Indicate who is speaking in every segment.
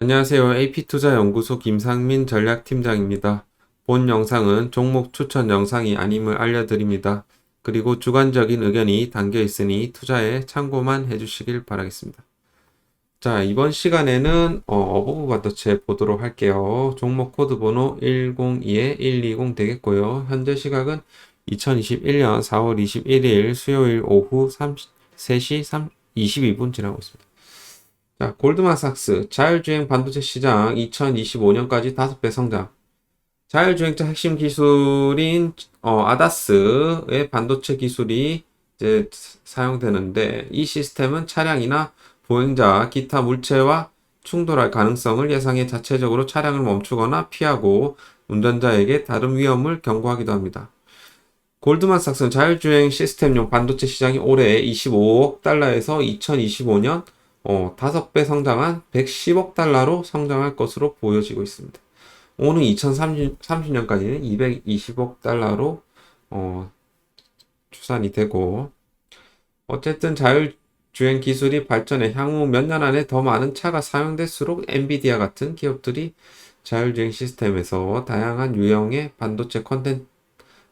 Speaker 1: 안녕하세요. AP투자연구소 김상민 전략팀장입니다. 본 영상은 종목 추천 영상이 아님을 알려드립니다. 그리고 주관적인 의견이 담겨 있으니 투자에 참고만 해주시길 바라겠습니다. 자, 이번 시간에는 어, 어버브 반도체 보도록 할게요. 종목 코드 번호 102-120 되겠고요. 현재 시각은 2021년 4월 21일 수요일 오후 3, 3시 3, 22분 지나고 있습니다. 자, 골드만삭스 자율주행 반도체 시장 2025년까지 5배 성장. 자율주행차 핵심 기술인 어, 아다스의 반도체 기술이 이제 사용되는데 이 시스템은 차량이나 보행자, 기타 물체와 충돌할 가능성을 예상해 자체적으로 차량을 멈추거나 피하고 운전자에게 다른 위험을 경고하기도 합니다. 골드만삭스는 자율주행 시스템용 반도체 시장이 올해 25억 달러에서 2025년 어, 5배 성장한 110억 달러로 성장할 것으로 보여지고 있습니다. 오는 2030년까지는 220억 달러로 어, 추산이 되고 어쨌든 자율주행 기술이 발전해 향후 몇 년 안에 더 많은 차가 사용될수록 엔비디아 같은 기업들이 자율주행 시스템에서 다양한 유형의 반도체 컨텐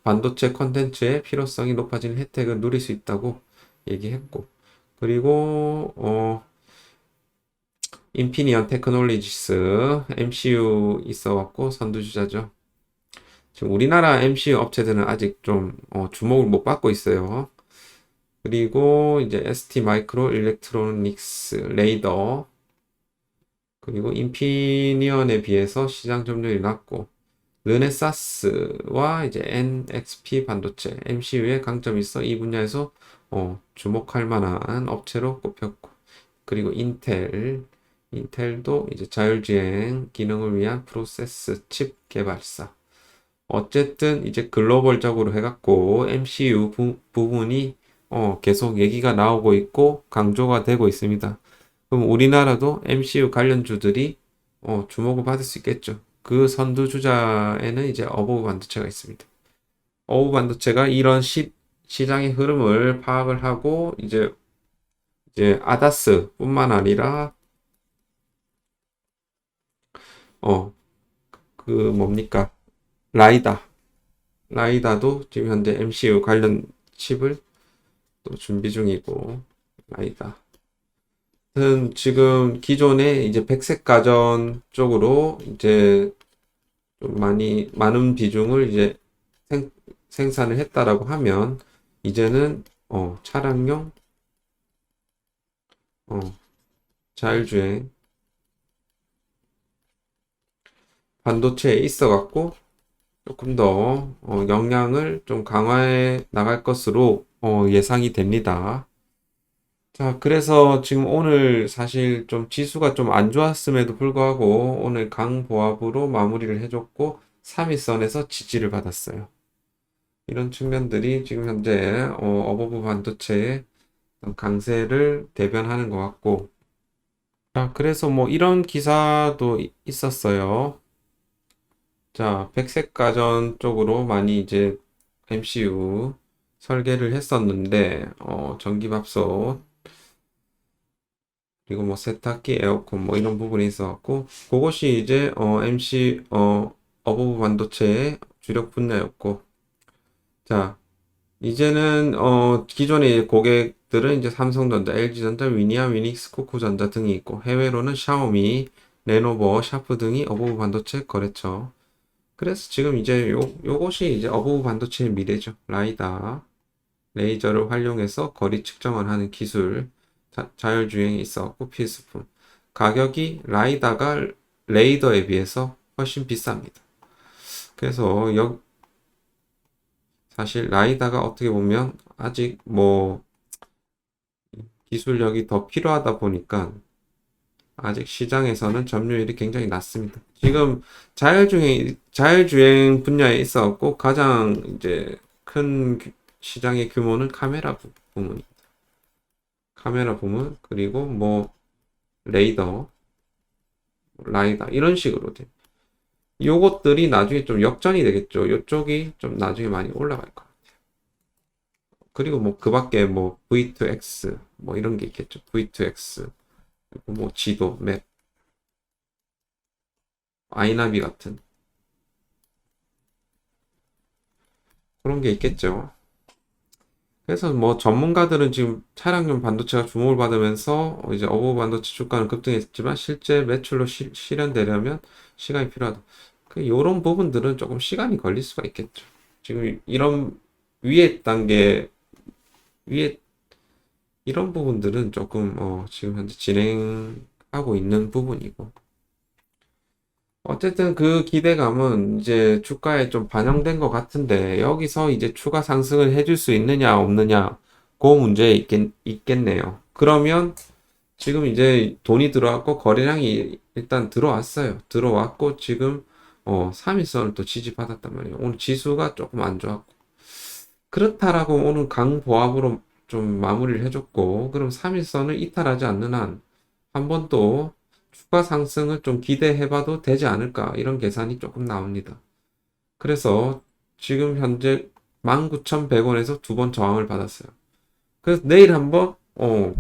Speaker 1: 반도체 컨텐츠의 필요성이 높아지는 혜택을 누릴 수 있다고 얘기했고 그리고 어 인피니언 테크놀리지스 MCU 있어갖고 선두주자죠. 지금 우리나라 MCU 업체들은 아직 좀 어, 주목을 못 받고 있어요. 그리고 이제 ST 마이크로 일렉트로닉스 레이더 그리고 인피니언에 비해서 시장 점유율이 낮고 르네사스와 이제 NXP 반도체 MCU의 강점이 있어 이 분야에서 어, 주목할 만한 업체로 꼽혔고 그리고 인텔 인텔도 이제 자율주행 기능을 위한 프로세스 칩 개발사. 어쨌든 이제 글로벌적으로 해갖고 MCU 부, 부분이 어, 계속 얘기가 나오고 있고 강조가 되고 있습니다. 그럼 우리나라도 MCU 관련주들이 어, 주목을 받을 수 있겠죠. 그 선두 주자에는 이제 어버브 반도체가 있습니다. 어버브 반도체가 이런 시, 시장의 흐름을 파악을 하고 이제 이제 아다스뿐만 아니라 어, 그 뭡니까? 라이다. 라이다도 지금 현재 MCU 관련 칩을 또 준비 중이고, 라이다. 는 지금 기존에 이제 백색 가전 쪽으로 이제 좀 많이, 많은 비중을 이제 생, 생산을 했다라고 하면, 이제는, 어, 차량용, 어, 자율주행, 반도체에 있어 갖고 조금 더 어, 역량을 좀 강화해 나갈 것으로 어, 예상이 됩니다. 자, 그래서 지금 오늘 사실 좀 지수가 좀 안 좋았음에도 불구하고 오늘 강보합으로 마무리를 해줬고 3일선에서 지지를 받았어요. 이런 측면들이 지금 현재 어, 어버브 반도체의 강세를 대변하는 것 같고 자, 그래서 뭐 이런 기사도 있었어요. 자, 백색 가전 쪽으로 많이 이제 MCU 설계를 했었는데, 어, 전기밥솥, 그리고 뭐 세탁기, 에어컨 뭐 이런 부분이 있어갖고, 그것이 이제, 어, MC, 어, 어버브 반도체의 주력 분야였고, 자, 이제는, 어, 기존의 고객들은 이제 삼성전자, LG전자, 위니아, 위닉스, 코코전자 등이 있고, 해외로는 샤오미, 레노버, 샤프 등이 어버브 반도체 거래처, 그래서 지금 이제 요, 요것이 이제 어부브 반도체의 미래죠. 라이다. 레이저를 활용해서 거리 측정을 하는 기술. 자, 자율주행이 있었고 필수품. 가격이 라이다가 레이더에 비해서 훨씬 비쌉니다. 그래서 여, 사실 라이다가 어떻게 보면 아직 뭐 기술력이 더 필요하다 보니까 아직 시장에서는 점유율이 굉장히 낮습니다. 지금 자율주행, 자율주행 분야에 있어갖고 가장 이제 큰 시장의 규모는 카메라 부문입니다. 카메라 부문, 그리고 뭐 레이더, 라이다, 이런 식으로 돼. 요것들이 나중에 좀 역전이 되겠죠. 요쪽이 좀 나중에 많이 올라갈 것 같아요. 그리고 뭐 그 밖에 뭐 V2X, 뭐 이런 게 있겠죠. V2X. 뭐 지도, 맵. 아이나비 같은 그런 게 있겠죠. 그래서 뭐 전문가들은 지금 차량용 반도체가 주목을 받으면서 이제 어부 반도체 주가는 급등했지만 실제 매출로 시, 실현되려면 시간이 필요하다. 그 이런 부분들은 조금 시간이 걸릴 수가 있겠죠. 지금 이런 위에 단계 위에 이런 부분들은 조금 어, 지금 현재 진행하고 있는 부분이고 어쨌든 그 기대감은 이제 주가에 좀 반영된 것 같은데 여기서 이제 추가 상승을 해줄 수 있느냐 없느냐 그 문제 있겠, 있겠네요. 그러면 지금 이제 돈이 들어왔고 거래량이 일단 들어왔어요. 들어왔고 지금 어 3일선을 또 지지받았단 말이에요. 오늘 지수가 조금 안 좋았고 그렇다라고 오늘 강보합으로 좀 마무리를 해줬고 그럼 3일선을 이탈하지 않는 한 한 번 또 추가 상승을 좀 기대해봐도 되지 않을까 이런 계산이 조금 나옵니다. 그래서 지금 현재 19,100원에서 두 번 저항을 받았어요. 그래서 내일 한번 어,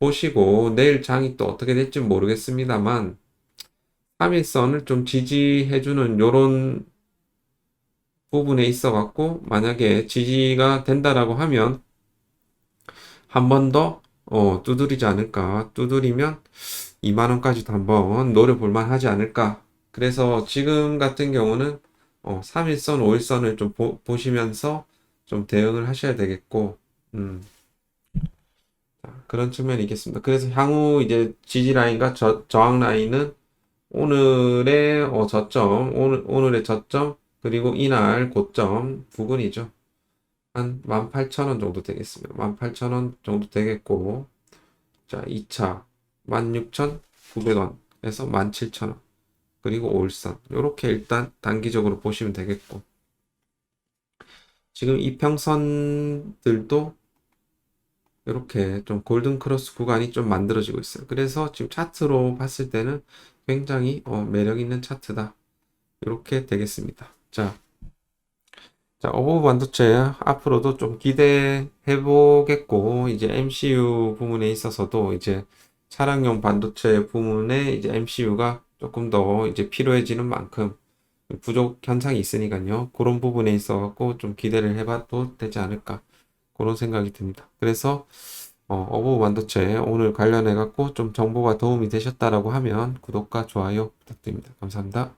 Speaker 1: 보시고 내일 장이 또 어떻게 될지 모르겠습니다만 3일선을 좀 지지해주는 요런 부분에 있어 갖고 만약에 지지가 된다라고 하면 한 번 더 어, 두드리지 않을까 두드리면 2만원까지도 한번 노려볼 만하지 않을까 그래서 지금 같은 경우는 어, 3일선 5일선을 좀 보, 보시면서 좀 대응을 하셔야 되겠고 음. 자, 그런 측면이 있겠습니다 그래서 향후 이제 지지 라인과 저, 저항 라인은 오늘의 어, 저점 오늘, 오늘의 저점 그리고 이날 고점 부근이죠. 한 18,000원 정도 되겠습니다. 18,000원 정도 되겠고, 자, 2차 16,900원에서 17,000원. 그리고 올선. 이렇게 일단 단기적으로 보시면 되겠고. 지금 이평선들도 이렇게 좀 골든 크로스 구간이 좀 만들어지고 있어요. 그래서 지금 차트로 봤을 때는 굉장히 어, 매력 있는 차트다. 이렇게 되겠습니다. 자, 자, 어부 반도체 앞으로도 좀 기대해 보겠고, 이제 MCU 부분에 있어서도 이제 차량용 반도체 부분에 이제 MCU가 조금 더 이제 필요해지는 만큼 부족 현상이 있으니까요. 그런 부분에 있어 갖고 좀 기대를 해봐도 되지 않을까. 그런 생각이 듭니다. 그래서 어, 어부 반도체 오늘 관련해 갖고 좀 정보가 도움이 되셨다라고 하면 구독과 좋아요 부탁드립니다. 감사합니다.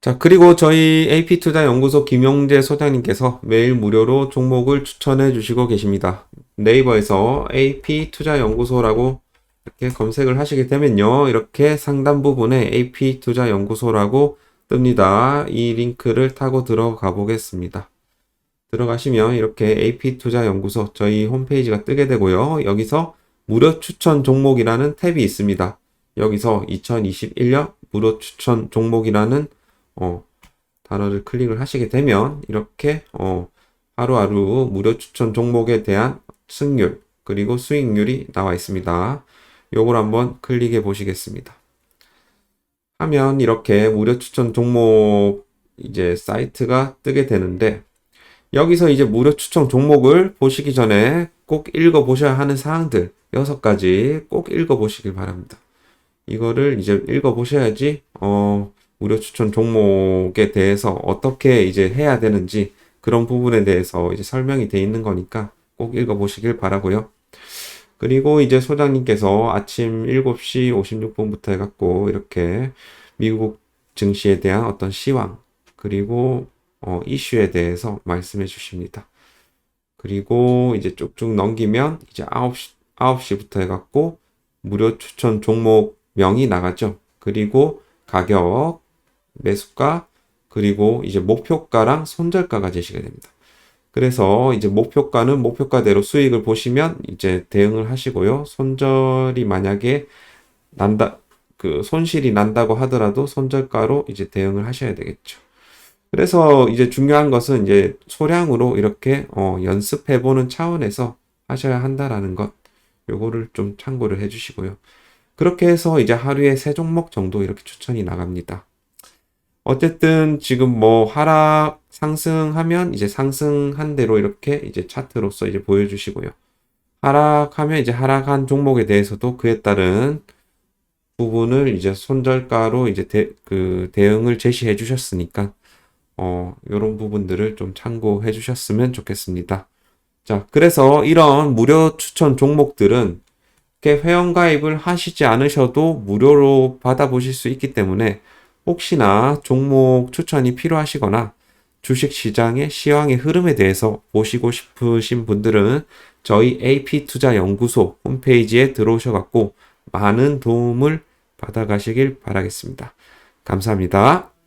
Speaker 1: 자, 그리고 저희 AP투자연구소 김용재 소장님께서 매일 무료로 종목을 추천해 주시고 계십니다. 네이버에서 AP투자연구소라고 이렇게 검색을 하시게 되면요. 이렇게 상단 부분에 AP투자연구소라고 뜹니다. 이 링크를 타고 들어가 보겠습니다. 들어가시면 이렇게 AP투자연구소 저희 홈페이지가 뜨게 되고요. 여기서 무료 추천 종목이라는 탭이 있습니다. 여기서 2021년 무료 추천 종목이라는 어, 단어를 클릭을 하시게 되면 이렇게 어, 하루하루 무료 추천 종목에 대한 승률 그리고 수익률이 나와 있습니다. 요걸 한번 클릭해 보시겠습니다. 하면 이렇게 무료 추천 종목 이제 사이트가 뜨게 되는데 여기서 이제 무료 추천 종목을 보시기 전에 꼭 읽어 보셔야 하는 사항들 6가지 꼭 읽어 보시길 바랍니다. 이거를 이제 읽어 보셔야지 어 무료 추천 종목에 대해서 어떻게 이제 해야 되는지 그런 부분에 대해서 이제 설명이 돼 있는 거니까 꼭 읽어보시길 바라고요. 그리고 이제 소장님께서 아침 7시 56분부터 해갖고 이렇게 미국 증시에 대한 어떤 시황 그리고 어, 이슈에 대해서 말씀해 주십니다. 그리고 이제 쭉쭉 넘기면 이제 9시, 9시부터 해갖고 무료 추천 종목명이 나가죠. 그리고 가격, 매수가 그리고 이제 목표가랑 손절가가 제시가 됩니다. 그래서 이제 목표가는 목표가대로 수익을 보시면 이제 대응을 하시고요. 손절이 만약에 난다 그 손실이 난다고 하더라도 손절가로 이제 대응을 하셔야 되겠죠. 그래서 이제 중요한 것은 이제 소량으로 이렇게 어 연습해 보는 차원에서 하셔야 한다라는 것 요거를 좀 참고를 해 주시고요. 그렇게 해서 이제 하루에 세 종목 정도 이렇게 추천이 나갑니다. 어쨌든 지금 뭐 하락 상승하면 이제 상승한 대로 이렇게 이제 차트로서 이제 보여주시고요. 하락하면 이제 하락한 종목에 대해서도 그에 따른 부분을 이제 손절가로 이제 대, 그 대응을 제시해 주셨으니까 어, 요런 부분들을 좀 참고해 주셨으면 좋겠습니다. 자, 그래서 이런 무료 추천 종목들은 이렇게 회원 가입을 하시지 않으셔도 무료로 받아보실 수 있기 때문에 혹시나 종목 추천이 필요하시거나 주식 시장의 시황의 흐름에 대해서 보시고 싶으신 분들은 저희 AP 투자 연구소 홈페이지에 들어오셔 갖고 많은 도움을 받아가시길 바라겠습니다. 감사합니다.